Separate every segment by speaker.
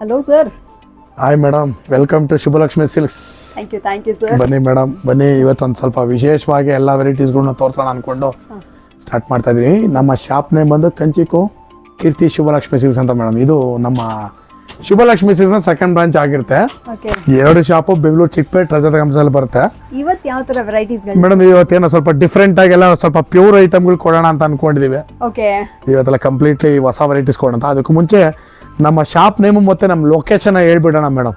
Speaker 1: Hello sir
Speaker 2: hi madam welcome to Shubhalakshmi silks
Speaker 1: thank you thank you sir
Speaker 2: ಬನ್ನಿ madam ಬನ್ನಿ ಇವತ್ತೊಂದು ಸ್ವಲ್ಪ ವಿಶೇಷವಾಗಿ ಎಲ್ಲ ವೆರೈಟೀಸ್ಗಳನ್ನ ತೋರ್ಸೋಣ ಅಂದ್ಕೊಂಡು ಸ್ಟಾರ್ಟ್ ಮಾಡ್ತಾ ಇದೀವಿ. ನಮ್ಮ ಶಾಪ್ ನೇಮ್ ಬಂದು ಕಂಚಿಕೋ ಕೀರ್ತಿ ಶುಭಲಕ್ಷ್ಮಿ ಸಿಲ್ಕ್ಸ್ ಅಂತ ಮೇಡಮ್ ಇದು ನಮ್ಮ ಶುಭಲಕ್ಷ್ಮಿ ಸಿಲ್ಕ್ಸ್ನ ಸೆಕೆಂಡ್ ಬ್ರಾಂಚ್ ಆಗಿರುತ್ತೆ. ಎರಡು ಶಾಪು ಬೆಂಗಳೂರು ಚಿಕ್ಕಪೇಟ್ ರಜತ ಕಂಸಲ್ಲಿ ಬರುತ್ತೆ.
Speaker 1: ಇವತ್ತು ಯಾವ ಥರ ವೆರೈಟೀಸ್ಗಳು
Speaker 2: ಮೇಡಮ್ ಇವತ್ತೇನೋ ಸ್ವಲ್ಪ ಡಿಫ್ರೆಂಟ್ ಆಗಿ ಎಲ್ಲ ಸ್ವಲ್ಪ ಪ್ಯೂರ್ ಐಟಮ್ಗಳು ಕೊಡೋಣ ಅಂತ ಅನ್ಕೊಂಡಿದೀವಿ.
Speaker 1: ಓಕೆ
Speaker 2: ಇವತ್ತೆಲ್ಲ ಕಂಪ್ಲೀಟ್ಲಿ ಹೊಸ ವೆರೈಟೀಸ್ ಕೊಡೋಣ ಅಂತ. ಅದಕ್ಕೂ ಮುಂಚೆ ನಮ್ಮ ಶಾಪ್ ನೇಮು ಮತ್ತೆ ನಮ್ಮ ಲೊಕೇಶನ್ ಹೇಳ್ಬಿಡೋಣ ಮೇಡಮ್.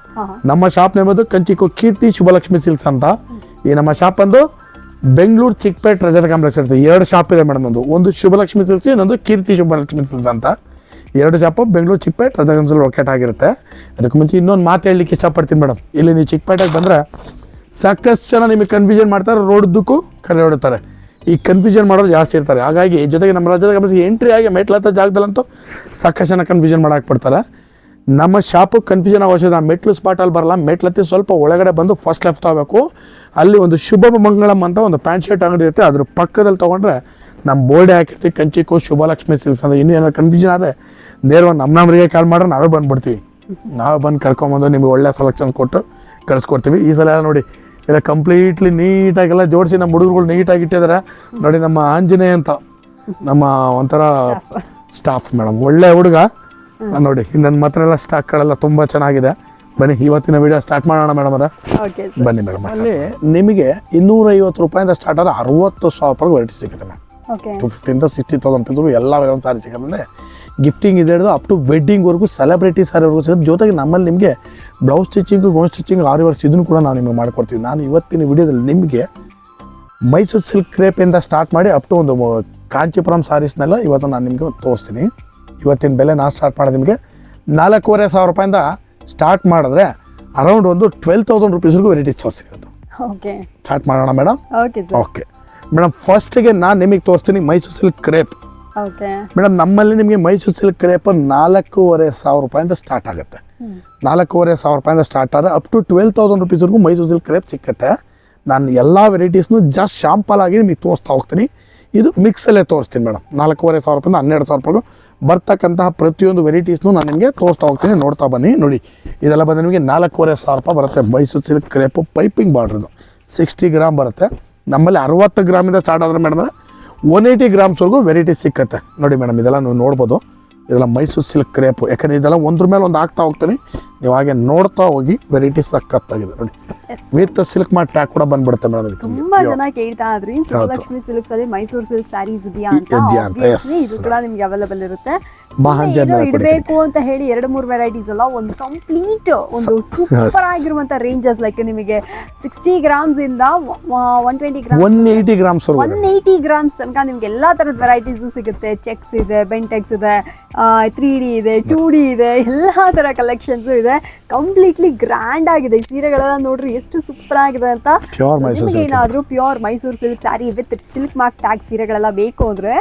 Speaker 2: ನಮ್ಮ ಶಾಪ್ ನೇಮ್ ಅದು ಕಂಚಿಕೋ ಕೀರ್ತಿ ಶುಭಲಕ್ಷ್ಮಿ ಸಿಲ್ಸ್ ಅಂತ. ಈ ನಮ್ಮ ಶಾಪ್ ಅಂದು ಬೆಂಗಳೂರು ಚಿಕ್ಕಪೇಟ್ ರಜತ ಕಾಂಪ್ಲೆಕ್ಸ್ ಇರುತ್ತೆ. ಎರಡು ಶಾಪ್ ಇದೆ ಮೇಡಮ್ ಒಂದು. ಒಂದು ಶುಭಲಕ್ಷ್ಮಿ ಸಿಲ್ಕ್ಸ್ ಇನ್ನೊಂದು ಕೀರ್ತಿ ಶುಭಲಕ್ಷ್ಮಿ ಸಿಲ್ಕ್ಸ್ ಅಂತ. ಎರಡು ಶಾಪು ಬೆಂಗಳೂರು ಚಿಕ್ಕಪೇಟ್ ರಜತ ಕಾಂಪ್ಲೆಕ್ಸ್ ಲೊಕೇಟ್ ಆಗಿರುತ್ತೆ. ಅದಕ್ಕೆ ಮುಂಚೆ ಇನ್ನೊಂದು ಮಾತು ಹೇಳಲಿಕ್ಕೆ ಇಷ್ಟಪಡ್ತೀನಿ ಮೇಡಮ್. ಇಲ್ಲಿ ನೀವು ಚಿಕ್ಕಪೇಟೆಗೆ ಬಂದರೆ ಸಾಕಷ್ಟು ಜನ ನಿಮಗೆ ಕನ್ಫ್ಯೂಷನ್ ಮಾಡ್ತಾರೆ ರೋಡ್ದಕ್ಕೂ ಕರೆ ಹೊಡುತ್ತಾರೆ ಈ ಕನ್ಫ್ಯೂಷನ್ ಮಾಡೋರು ಜಾಸ್ತಿ ಇರ್ತಾರೆ. ಹಾಗಾಗಿ ಜೊತೆಗೆ ನಮ್ಮ ರಾಜ್ಯದ ಎಂಟ್ರಿ ಆಗಿ ಮೆಟ್ಲತ್ತ ಜಾಗದಲ್ಲಂತೂ ಸಾಕಷ್ಟು ಜನ ಕನ್ಫ್ಯೂಷನ್ ಮಾಡಾಕ್ಬಿಡ್ತಾರೆ ನಮ್ಮ ಶಾಪು ಕನ್ಫ್ಯೂಷನ್ ಅವಶ್ಯಕ ಮೆಟ್ಲು ಸ್ಪಾಟಲ್ಲಿ ಬರಲ್ಲ. ಮೆಟ್ಲತ್ತಿ ಸ್ವಲ್ಪ ಒಳಗಡೆ ಬಂದು ಫಸ್ಟ್ ಲೆಫ್ಟ್ ತಗೋಬೇಕು. ಅಲ್ಲಿ ಒಂದು ಶುಭ ಮಂಗಳಂ ಅಂತ ಒಂದು ಪ್ಯಾಂಟ್ ಶರ್ಟ್ ಅಂಗಡಿ ಇರುತ್ತೆ. ಅದ್ರ ಪಕ್ಕದಲ್ಲಿ ತೊಗೊಂಡ್ರೆ ನಮ್ಮ ಬೋರ್ಡೆ ಹಾಕಿರ್ತೀವಿ ಕಂಚಿಕೋ, ಶುಭಲಕ್ಷ್ಮಿ ಸಿಲ್ಸ್ ಅಂತ ಇನ್ನೂ ಏನಾದ್ರು ಕನ್ಫ್ಯೂಷನ್ ಆದರೆ ನೇರವಾಗಿ ನಮ್ಮ ನಮ್ಮರಿಗೆ ಕಾಲ್ ಮಾಡ್ರೆ ನಾವೇ ಬಂದುಬಿಡ್ತೀವಿ. ನಾವೇ ಬಂದು ಕರ್ಕೊಂಬಂದು ನಿಮಗೆ ಒಳ್ಳೆ ಸೆಲೆಕ್ಷನ್ಸ್ ಕೊಟ್ಟು ಕಳಿಸ್ಕೊಡ್ತೀವಿ. ಈ ಸಲ ನೋಡಿ ಎಲ್ಲ ಕಂಪ್ಲೀಟ್ಲಿ ನೀಟಾಗೆಲ್ಲ ಜೋಡಿಸಿ ನಮ್ಮ ಹುಡುಗರುಗಳು ನೀಟಾಗಿ ಇಟ್ಟಿದ್ದಾರೆ ನೋಡಿ ನಮ್ಮ ಆಂಜನೇಯ ಅಂತ. ನಮ್ಮ ಒಂಥರ ಸ್ಟಾಫ್ ಮೇಡಮ್ ಒಳ್ಳೆ ಹುಡುಗ. ನೋಡಿ ನನ್ನ ಮಾತ್ರ ಎಲ್ಲ ಸ್ಟಾಕ್ಗಳೆಲ್ಲ ತುಂಬ ಚೆನ್ನಾಗಿದೆ. ಬನ್ನಿ ಇವತ್ತಿನ ವಿಡಿಯೋ ಸ್ಟಾರ್ಟ್ ಮಾಡೋಣ ಮೇಡಮ್ ಅವರ.
Speaker 1: ಓಕೆ
Speaker 2: ಬನ್ನಿ ಮೇಡಮ್ ಅಲ್ಲಿ ನಿಮಗೆ ಇನ್ನೂರೈವತ್ತು ರೂಪಾಯಿಂದ ಸ್ಟಾರ್ಟ್ ಆದರೆ ಅರವತ್ತು ಸಾವಿರ ರೂಪಾಯಿ ವೆರೈಟಿ ಸಿಗುತ್ತೆ ಮ್ಯಾಮ್
Speaker 1: ಓಕೆ
Speaker 2: ಟು ಫಿಫ್ಟಿಂದ ಸಿಕ್ಸ್ಟಿ ತೌಸಂಡ್ ಎಲ್ಲ ಒಂದು ಸಾರಿ ಸಿಗುತ್ತೆ. ಅಂದರೆ ಗಿಫ್ಟಿಂಗ್ ಇದೆ ಹಿಡಿದು ಅಪ್ ಟು ವೆಡ್ಡಿಂಗ್ವರೆಗೂ ಸೆಲೆಬ್ರಿಟಿ ಸಾರಿವರೆಗೂ ಸಿಗುತ್ತೆ. ಜೊತೆಗೆ ನಮ್ಮಲ್ಲಿ ನಿಮಗೆ ಬ್ಲೌಸ್ ಸ್ಟಿಚಿಂಗು ಗೋನ್ ಸ್ಟಿಚಿಂಗ್ ಆರು ವರ್ಷ ಇದನ್ನು ಕೂಡ ನಾವು ನಿಮಗೆ ಮಾಡ್ಕೊಡ್ತೀವಿ. ನಾನು ಇವತ್ತಿನ ವಿಡಿಯೋದಲ್ಲಿ ನಿಮಗೆ ಮೈಸೂರು ಸಿಲ್ಕ್ ಕ್ರೇಪಿಂದ ಸ್ಟಾರ್ಟ್ ಮಾಡಿ ಅಪ್ ಟು ಒಂದು ಕಾಂಚಿಪುರಂ ಸಾರೀಸ್ನೆಲ್ಲ ಇವತ್ತು ನಾನು ನಿಮಗೆ ತೋರಿಸ್ತೀನಿ. ಇವತ್ತಿನ ಬೆಲೆ ನಾನು ಸ್ಟಾರ್ಟ್ ಮಾಡೋದು ನಿಮಗೆ ನಾಲ್ಕೂವರೆ ಸಾವಿರ ರೂಪಾಯಿಂದ ಸ್ಟಾರ್ಟ್ ಮಾಡಿದ್ರೆ ಅರೌಂಡ್ ಒಂದು ಟ್ವೆಲ್ ತೌಸಂಡ್ ರುಪೀಸ್ವರೆಗೂ ವೆರೈಟೀಸ್ ತೋರಿಸಿರೋದು
Speaker 1: ಓಕೆ
Speaker 2: ಸ್ಟಾರ್ಟ್ ಮಾಡೋಣ ಮೇಡಮ್
Speaker 1: ಓಕೆ
Speaker 2: ಓಕೆ ಮೇಡಮ್ ಫಸ್ಟಿಗೆ ನಾನು ನಿಮಗೆ ತೋರಿಸ್ತೀನಿ ಮೈಸೂರು ಸಿಲ್ಕ್ ಕ್ರೇಪ್ ಮೇಡಮ್, ನಮ್ಮಲ್ಲಿ ನಿಮಗೆ ಮೈಸೂರು ಸಿಲ್ಕ್ ಕ್ರೇಪ್ ನಾಲ್ಕೂವರೆ ಸಾವಿರ ರೂಪಾಯಿಂದ ಸ್ಟಾರ್ಟ್ ಆಗುತ್ತೆ. ನಾಲ್ಕೂವರೆ ಸಾವಿರ ರೂಪಾಯಿಂದ ಸ್ಟಾರ್ಟ್ ಆದರೆ ಅಪ್ ಟು ಟ್ವೆಲ್ ತೌಸಂಡ್ ರುಪೀಸ್ವರೆಗೂ ಮೈಸೂರು ಸಿಲ್ಕ್ ಕ್ರೇಪ್ ಸಿಕ್ಕತ್ತೆ. ನಾನು ಎಲ್ಲ ವೆರೈಟೀಸ್ನು ಜಸ್ಟ್ ಶಾಂಪಲ್ ಆಗಿ ನಿಮಗೆ ತೋರಿಸ್ತಾ ಹೋಗ್ತೀನಿ. ಇದು ಮಿಕ್ಸಲ್ಲೇ ತೋರಿಸ್ತೀನಿ ಮೇಡಮ್. ನಾಲ್ಕೂವರೆ ಸಾವಿರ ರೂಪಾಯಿಂದ ಹನ್ನೆರಡು ಸಾವಿರ ರೂಪಾಯಿಗೂ ಬರ್ತಕ್ಕಂತಹ ಪ್ರತಿಯೊಂದು ವೆರೈಟೀಸ್ನು ನಾನು ನಿಮಗೆ ತೋರಿಸ್ತಾ ಹೋಗ್ತೀನಿ. ನೋಡ್ತಾ ಬನ್ನಿ, ನೋಡಿ. ಇದೆಲ್ಲ ಬಂದರೆ ನಿಮಗೆ ನಾಲ್ಕೂವರೆ ಸಾವಿರ ರೂಪಾಯಿ ಬರುತ್ತೆ ಮೈಸೂರು ಸಿಲ್ಕ್ ಕ್ರೇಪು ಪೈಪಿಂಗ್ ಬಾರ್ಡ್ರದು ಸಿಕ್ಸ್ಟಿ ಗ್ರಾಮ್ ಬರುತ್ತೆ. ನಮ್ಮಲ್ಲಿ ಅರವತ್ತು ಗ್ರಾಮಿಂದ ಸ್ಟಾರ್ಟ್ ಆದರೆ ಮೇಡಮ್ ಒನ್ ಏಯ್ಟಿ ಗ್ರಾಮ್ಸ್ವರೆಗೂ ವೆರೈಟಿ ಸಿಕ್ಕತ್ತೆ. ನೋಡಿ ಮೇಡಮ್ ಇದೆಲ್ಲ ನೀವು ನೋಡ್ಬೋದು. ಇದೆಲ್ಲ ಮೈಸೂರು ಸಿಲ್ಕ್ ಕ್ರೇಪು ಯಾಕಂದರೆ ಇದೆಲ್ಲ ಒಂದ್ರ ಮೇಲೆ ಒಂದು ಹಾಕ್ತಾ ಹೋಗ್ತೀನಿ ನೀವು ಹಾಗೆ ನೋಡ್ತಾ ಹೋಗಿ ವೆರೈಟಿ ಸಕ್ಕತ್ತಾಗಿದೆ ನೋಡಿ. ವಿತ್ ಸಿಲ್ಕ್ ಮಾಡಿ ಟ್ಯಾಕ್ ಕೂಡ ಬಂದ್ಬಿಡುತ್ತೆ ಮೇಡಮ್
Speaker 1: ತುಂಬಾ ಜನ ಕೇಳ್ತಾ ಇದ್ರಿ. ಸುಲಕ್ಷ್ಮಿ ಸಿಲ್ಕ್ಸ್ ಅಲ್ಲಿ ಮೈಸೂರು ಸಿಲ್ಕ್ ಸ್ಯಾರೀಸ್ ಇದೆಯಾ ಅಂತ? ಇದು ಕೂಡ ನಿಮ್ಗೆ ಅವೈಲೇಬಲ್ ಇರುತ್ತೆ. ಇಡಬೇಕು ಅಂತ ಹೇಳಿ ಎರಡು ಮೂರು ವೆರೈಟೀಸ್ ಅಲ್ಲ ಒಂದು ಕಂಪ್ಲೀಟ್ ಒಂದು ಸೂಪರ್ ಆಗಿರುವಂತ ರೇಂಜಸ್ ಲೈಕ್ ನಿಮಗೆ ಸಿಕ್ಸ್ಟಿ ಗ್ರಾಮ್ಸ್ ಇಂದ one twenty gram
Speaker 2: one eighty ಗ್ರಾಮ್ಸ್ವರೆಗೂ
Speaker 1: one eighty grams ತನಕ ನಿಮ್ಗೆ ಎಲ್ಲಾ ತರದ ವೆರೈಟೀಸ್ ಸಿಗುತ್ತೆ. ಚೆಕ್ಸ್ ಇದೆ ಬೆಂಟೆಕ್ಸ್ ಇದೆ ತ್ರೀ ಡಿ ಇದೆ ಟೂ ಡಿ ಇದೆ ಎಲ್ಲಾ ತರ ಕಲೆಕ್ಷನ್ಸ್ ಇದೆ. ಕಂಪ್ಲೀಟ್ಲಿ ಗ್ರ್ಯಾಂಡ್ ಆಗಿದೆ. ಈ ಸೀರೆಗಳೆಲ್ಲ ನೋಡ್ರಿ ಎಷ್ಟು ಸೂಪರ್ ಆಗಿದೆ ಅಂತ. ಏನಾದ್ರೂ pure Mysuru silk sari with silk mark tag ಸೀರೆಗಳೆಲ್ಲ ಬೇಕು ಅಂದ್ರೆ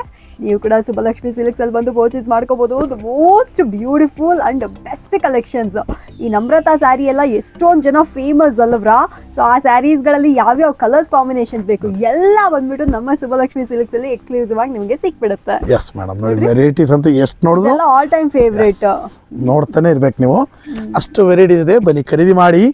Speaker 1: ನೀವು ಕೂಡ ಸುಬ್ಬಲಕ್ಷ್ಮಿ ಸಿಲ್ಕ್ಸ್ ಅಲ್ಲಿ ಬಂದು ಪರ್ಚೇಸ್ ಮಾಡ್ಕೋಬಹುದು the most beautiful and best collections ಈ ನಮ್ರತಾ ಸ್ಯಾರಿ ಎಲ್ಲ ಎಷ್ಟೊಂದು ಜನ ಫೇಮಸ್ ಅಲ್ವ್ರಾ? ಸೊ ಆ ಸ್ಯಾರೀಸ್ಗಳಲ್ಲಿ ಯಾವ್ಯಾವ ಕಲರ್ಸ್ ಕಾಂಬಿನೇಷನ್ಸ್ ಬೇಕು? ಎಲ್ಲ ಬಂದ್ಬಿಟ್ಟು ನಮ್ಮ ಸುಬ್ಬಲಕ್ಷ್ಮಿ ಸಿಲ್ಕ್ಸ್ ಅಲ್ಲಿ ಎಕ್ಸ್ಕ್ಲೂಸಿವ್ ಆಗಿ ನಿಮಗೆ ಸಿಕ್ಬಿಡುತ್ತೆ.
Speaker 2: ಎಸ್ ಮೇಡಮ್ ನೋಡಿ ವೆರೈಟೀಸ್ ಅಂತ ಎಷ್ಟು ನೋಡಿದ್ರು?
Speaker 1: ಆಲ್ ಟೈಮ್ ಫೇವ್ರೇಟ್
Speaker 2: ನೋಡ್ತಾನೆ ಇರ್ಬೇಕು ನೀವು. ಅಷ್ಟು ವೆರೈಟೀಸ್ ಇದೆ. ಬನ್ನಿ ಖರೀದಿ ಮಾಡಿ.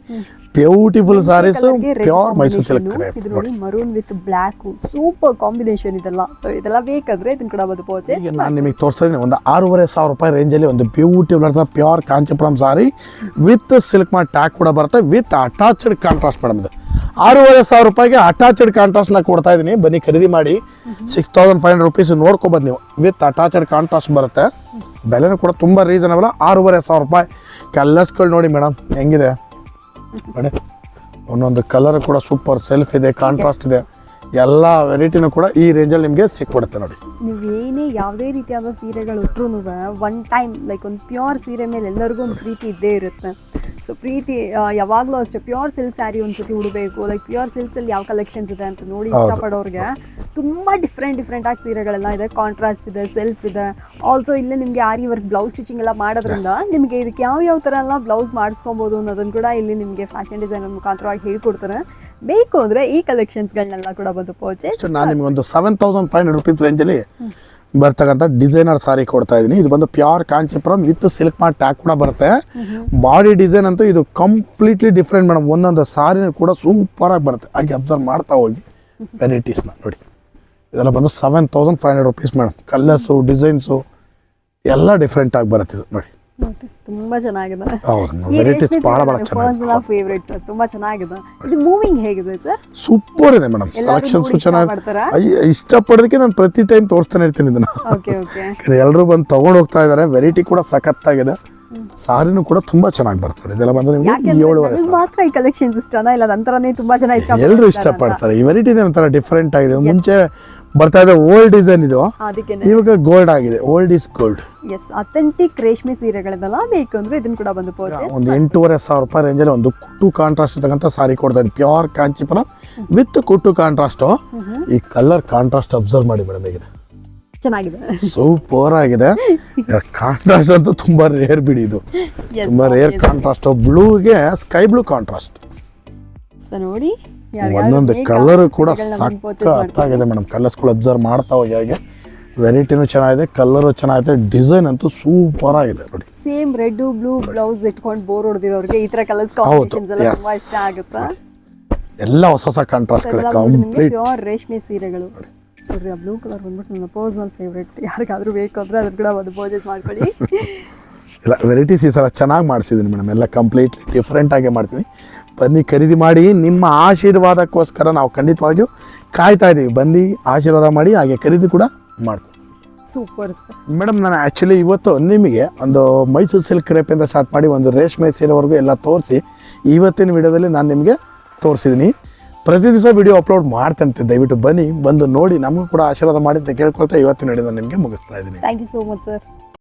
Speaker 2: Beautiful saris pure Mysuru silk crepe
Speaker 1: ಇದು ನೋಡಿ maroon with black super combination ಇದೆಲ್ಲ. ಸೊ ಇದೆಲ್ಲ ಬೇಕಾದ್ರೆ ಇದನ್ನ ಕೂಡ ಬಂದು ಪರ್ಚೇಸ್
Speaker 2: ಈಗ ನಾನು ನಿಮಗೆ ತೋರಿಸ್ತಾ ಇದ್ದೀನಿ ಒಂದು ಆರೂವರೆ ಸಾವಿರ ರೂಪಾಯಿ ರೇಂಜಲ್ಲಿ ಒಂದು ಬ್ಯೂಟಿಫುಲ್ ಅಂತ pure Kanchipuram sari with silk ಮಾಡಿ ಟ್ಯಾಕ್ ಕೂಡ ಬರುತ್ತೆ ವಿತ್ ಅಟ್ಯಾಚ್ಡ್ ಕಾಂಟ್ರಾಸ್ಟ್ ಮೇಡಮ್ ಇದು. ಆರೂವರೆ ಸಾವಿರ ರೂಪಾಯಿಗೆ ಅಟ್ಯಾಚ್ಡ್ ಕಾಂಟ್ರಾಸ್ಟ್ನ ಕೊಡ್ತಾ ಇದ್ದೀನಿ. ಬನ್ನಿ ಖರೀದಿ ಮಾಡಿ. Six thousand five hundred rupees ನೋಡ್ಕೊಬೋದು ನೀವು. ವಿತ್ ಅಟ್ಯಾಚ್ಡ್ ಕಾಂಟ್ರಾಸ್ಟ್ ಬರುತ್ತೆ. ಬೆಲೆನೂ ಕೂಡ ತುಂಬ ರೀಸನಬಲ್ ಆರೂವರೆ ಸಾವಿರ ರೂಪಾಯಿ. ಕಲರ್ಸ್ಗಳು ನೋಡಿ ಮೇಡಮ್ ಹೆಂಗಿದೆ? ನೋಡಿ. ಒಂದೊಂದು ಕಲರ್ ಕೂಡ ಸೂಪರ್ ಸೆಲ್ಫ್ ಇದೆ ಕಾಂಟ್ರಾಸ್ಟ್ ಇದೆ. ಎಲ್ಲ ವೆರೈಟಿನೂ ಕೂಡ ಈ ರೇಂಜಲ್ಲಿ ನಿಮಗೆ ಸಿಕ್ಬಿಡುತ್ತೆ ನೋಡಿ.
Speaker 1: ನೀವು ಏನೇ ಯಾವುದೇ ರೀತಿಯಾದ ಸೀರೆಗಳು ಇಟ್ಟರು ಒನ್ ಟೈಮ್ ಲೈಕ್ ಒಂದು ಪ್ಯೂರ್ ಸೀರೆ ಮೇಲೆ ಎಲ್ಲರಿಗೂ ಒಂದು ಪ್ರೀತಿ ಇದ್ದೇ ಇರುತ್ತೆ. ಸೊ ಪ್ರೀತಿ ಯಾವಾಗಲೂ ಅಷ್ಟೇ ಪ್ಯೂರ್ ಸಿಲ್ಕ್ ಸ್ಯಾರಿ ಒಂದ್ಸತಿ ಉಡಬೇಕು. ಲೈಕ್ ಪ್ಯೂರ್ ಸಿಲ್ಕ್ಸಲ್ಲಿ ಯಾವ ಕಲೆಕ್ಷನ್ಸ್ ಇದೆ ಅಂತ ನೋಡಿ ಇಷ್ಟಪಡೋರಿಗೆ ತುಂಬ ಡಿಫ್ರೆಂಟ್ ಡಿಫ್ರೆಂಟ್ ಆಗಿ ಸೀರೆಗಳೆಲ್ಲ ಇದೆ. ಕಾಂಟ್ರಾಸ್ಟ್ ಇದೆ ಸೆಲ್ಫ್ ಇದೆ. ಆಲ್ಸೋ ಇಲ್ಲೇ ನಿಮಗೆ ಆರಿ ವರ್ಕ್ ಬ್ಲೌಸ್ ಸ್ಟಿಚಿಂಗ್ ಎಲ್ಲ ಮಾಡೋದ್ರಿಂದ ನಿಮಗೆ ಇದಕ್ಕೆ ಯಾವ ಯಾವ ಥರ ಎಲ್ಲ ಬ್ಲೌಸ್ ಮಾಡಿಸ್ಕೊಬೋದು ಅನ್ನೋದನ್ನು ಕೂಡ ಇಲ್ಲಿ ನಿಮಗೆ ಫ್ಯಾಷನ್ ಡಿಸೈನರ್ ಮುಖಾಂತರವಾಗಿ ಹೇಳ್ಕೊಡ್ತಾರೆ. ಬೇಕು ಅಂದರೆ ಈ ಕಲೆಕ್ಷನ್ಸ್ಗಳನ್ನೆಲ್ಲ ಕೂಡ ಬಂದು ಪರ್ಚೇಸ್
Speaker 2: ನಾನು ನಿಮಗೆ ಒಂದು seven thousand five hundred rupees ರೇಂಜಲ್ಲಿ ಬರ್ತಕ್ಕಂಥ ಡಿಸೈನರ್ ಸಾರಿ ಕೊಡ್ತಾ ಇದ್ದೀನಿ ಇದು ಬಂದು ಪ್ಯೂರ್ ಕಾಂಚಿಪುರಂ ವಿತ್ ಸಿಲ್ಕ್ ಮಾಡಿ ಟ್ಯಾಗ್ ಕೂಡ ಬರುತ್ತೆ. ಬಾಡಿ ಡಿಸೈನ್ ಅಂತೂ ಇದು ಕಂಪ್ಲೀಟ್ಲಿ ಡಿಫ್ರೆಂಟ್ ಮೇಡಮ್. ಒಂದೊಂದು ಸಾರಿನೂ ಕೂಡ ಸೂಪರಾಗಿ ಬರುತ್ತೆ. ಹಾಗೆ ಅಬ್ಸರ್ವ್ ಮಾಡ್ತಾ ಹೋಗಿ ವೆರೈಟೀಸ್ನ ನೋಡಿ. ಇದೆಲ್ಲ ಬಂದು seven thousand five hundred rupees madam. Colours designs ಎಲ್ಲ ಡಿಫ್ರೆಂಟಾಗಿ ಬರುತ್ತೆ ಇದು ನೋಡಿ,
Speaker 1: ತುಂಬಾ ಚೆನ್ನಾಗಿದೆ. ಈ ರೇಷ್ಮೆ
Speaker 2: ಭಾಳ ಭಾಳ
Speaker 1: ಸೀರೆ ಪರ್ಸನಲ್ ಫೇವ್ರೇಟ್ ಸರ್ ತುಂಬಾ ಚೆನ್ನಾಗಿದೆ. ಇದು ಮೂವಿಂಗ್ ಹೇಗಿದೆ ಸರ್
Speaker 2: ಸೂಪರ್ ಇದೆ ಮೇಡಮ್
Speaker 1: ಎಲ್ಲರೂ
Speaker 2: ಸೆಲೆಕ್ಷನ್ಸು
Speaker 1: ನೋಡಿ ಇಷ್ಟಪಡ್ತಾರಾ?
Speaker 2: ಇಷ್ಟಪಡೋದಕ್ಕೆ ನಾನು ಪ್ರತಿ ಟೈಮ್ ತೋರಿಸ್ತಾನೆ ಇರ್ತೀನಿ ಇದನ್ನು.
Speaker 1: ಓಕೆ ಓಕೆ
Speaker 2: ಎಲ್ಲರೂ ಬಂದು ತಗೊಂಡು ಹೋಗ್ತಾ ಇದ್ದಾರೆ ವೆರೈಟಿ ಕೂಡ ಸಖತ್ತಾಗಿದೆ. ಸಾರಿನೂ ಕೂಡ ತುಂಬಾ ಚೆನ್ನಾಗಿ ಬರ್ತದೆ. ಇದೆಲ್ಲ ಬಂದು ನಿಮಗೆ ಏಳುವರೆ
Speaker 1: ಮಾತ್ರ ಈ ಕಲೆಕ್ಷನ್ಸ್ ಇಷ್ಟನಾ ಇಲ್ಲ ನಂತರನೇ ತುಂಬಾ ಜನ ಇಷ್ಟ
Speaker 2: ಎಲ್ಲರೂ
Speaker 1: ಇಷ್ಟ
Speaker 2: ಇಷ್ಟಪಡ್ತಾರೆ. ಈ ವೆರೈಟಿ ಒಂಥರ ಡಿಫ್ರೆಂಟ್ ಆಗಿದೆ. ಮುಂಚೆ ಬರ್ತಾ ಇದೆ ಓಲ್ಡ್ ಡಿಸೈನ್ ಇದು ಇವಾಗ ಗೋಲ್ಡ್ ಆಗಿದೆ. Old is gold
Speaker 1: as authentic ರೇಷ್ಮೆ ಸೀರೆಗಳನ್ನೆಲ್ಲ ಬೇಕು ಅಂದ್ರೆ ಇದನ್ನ ಕೂಡ ಬಂದು ಪರ್ಚೇಸ್
Speaker 2: ಒಂದು ಎಂಟೂವರೆ ಸಾವಿರ ರೂಪಾಯಿ ರೇಂಜಲ್ಲಿ ಒಂದು ಕುಟ್ಟು ಕಾಂಟ್ರಾಸ್ಟ್ ಇರ್ತಕ್ಕಂಥ ಸಾರಿ ಕೊಡ್ತಾರೆ ಇದ್ದೀನಿ ಪ್ಯೂರ್ ಕಾಂಚಿಪುರ ವಿತ್ ಕುಟ್ಟು ಕಾಂಟ್ರಾಸ್ಟ್ ಈ ಕಲರ್ ಕಾಂಟ್ರಾಸ್ಟ್ ಅಬ್ಸರ್ವ್ ಮಾಡಿ ಮೇಡಮ್ ಈಗ
Speaker 1: ಚೆನ್ನಾಗಿದೆ.
Speaker 2: ಸೂಪರ್ ಆಗಿದೆ. ಕಾಂಟ್ರಾಸ್ಟ್ ಅಂತೂ ತುಂಬಾ ರೇರ್ ಬಿಡಿ ಇದು. ತುಂಬಾ ರೇರ್ ಕಾಂಟ್ರಾಸ್ಟ್ ಬ್ಲೂಗೆ ಸ್ಕೈ ಬ್ಲೂ ಕಾಂಟ್ರಾಸ್ಟ್
Speaker 1: ನೋಡಿ
Speaker 2: ಒಂದೊಂದು ಕಲರ್ ಕೂಡ ಸಖತ್ತಾಗಿದೆ ಮೇಡಮ್. ಕಲರ್ಸ್ಗಳು ಅಬ್ಸರ್ವ್ ಮಾಡ್ತಾ ಹೋಗಿ ಹಾಗೆ. ವೆರೈಟಿನೂ ಚೆನ್ನಾಗಿದೆ ಕಲರು ಚೆನ್ನಾಗಿದೆ ಡಿಸೈನ್ ಅಂತೂ ಸೂಪರ್ ಆಗಿದೆ ನೋಡಿ.
Speaker 1: ಸೇಮ್ ರೆಡ್ ಬ್ಲೂ ಬ್ಲೌಸ್ ಇಟ್ಕೊಂಡು ಬೋರ್ ಹೊಡೆದಿರೋರಿಗೆ ಈ ತರ ಕಲರ್ಸ್ ಕಾಂಬಿನೇಷನ್ಸ್ ಎಲ್ಲ ತುಂಬಾ ಇಷ್ಟ ಆಗುತ್ತೆ?
Speaker 2: ಎಲ್ಲ ಹೊಸ ಹೊಸ
Speaker 1: ಕಾಂಟ್ರಾಸ್ಟ್
Speaker 2: ಕಂಪ್ಲೀಟ್
Speaker 1: ರೇಷ್ಮೆ ಸೀರೆಗಳು. ನೋಡ್ರಿ ಆ ಬ್ಲೂ ಕಲರ್ ಬಂದ್ಬಿಟ್ಟು ನನ್ನ ಪರ್ಸನಲ್ ಫೇವ್ರೇಟ್ ಯಾರಿಗಾದ್ರೂ ಬೇಕು ಅಂದ್ರೆ ಅದ್ರ ಕೂಡ ಒಂದು ಪರ್ಚೇಸ್ ಮಾಡ್ಕೊಳ್ಳಿ.
Speaker 2: ಎಲ್ಲ ವೆರೈಟೀಸ್ ಈ ಸಲ ಚೆನ್ನಾಗಿ ಮಾಡಿಸಿದ್ದೀನಿ ಮೇಡಮ್ ಎಲ್ಲ ಕಂಪ್ಲೀಟ್ಲಿ ಡಿಫ್ರೆಂಟ್ ಆಗಿ ಮಾಡ್ತೀನಿ ಬನ್ನಿ ಖರೀದಿ ಮಾಡಿ. ನಿಮ್ಮ ಆಶೀರ್ವಾದಕ್ಕೋಸ್ಕರ ನಾವು ಖಂಡಿತವಾಗಿಯೂ ಕಾಯ್ತಾ ಇದ್ದೀವಿ ಬನ್ನಿ ಆಶೀರ್ವಾದ ಮಾಡಿ ಹಾಗೆ ಖರೀದಿ ಕೂಡ ಮಾಡ್ತೀವಿ
Speaker 1: ಸೂಪರ್
Speaker 2: ಮೇಡಮ್ ನಾನು ಆ್ಯಕ್ಚುಲಿ ಇವತ್ತು ನಿಮಗೆ ಒಂದು ಮೈಸೂರು ಸಿಲ್ಕ್ ರೇಪಿಂದ ಸ್ಟಾರ್ಟ್ ಮಾಡಿ ಒಂದು ರೇಷ್ಮೆ ಸೀರೆವರೆಗೂ ಎಲ್ಲ ತೋರಿಸಿ ಇವತ್ತಿನ ವಿಡಿಯೋದಲ್ಲಿ ನಾನು ನಿಮಗೆ ತೋರಿಸಿದ್ದೀನಿ ಪ್ರತಿ ದಿವಸ ವಿಡಿಯೋ ಅಪ್ಲೋಡ್ ಮಾಡ್ತಂತೆ ದಯವಿಟ್ಟು ಬನ್ನಿ. ಬಂದು ನೋಡಿ, ನಮಗೂ ಕೂಡ ಆಶೀರ್ವಾದ ಮಾಡಿ ಅಂತ ಕೇಳ್ಕೊಳ್ತಾ ಇವತ್ತಿನ ನಾನು ನಿಮಗೆ ಮುಗಿಸ್ತಾ ಇದ್ದೀನಿ.
Speaker 1: Thank you so much sir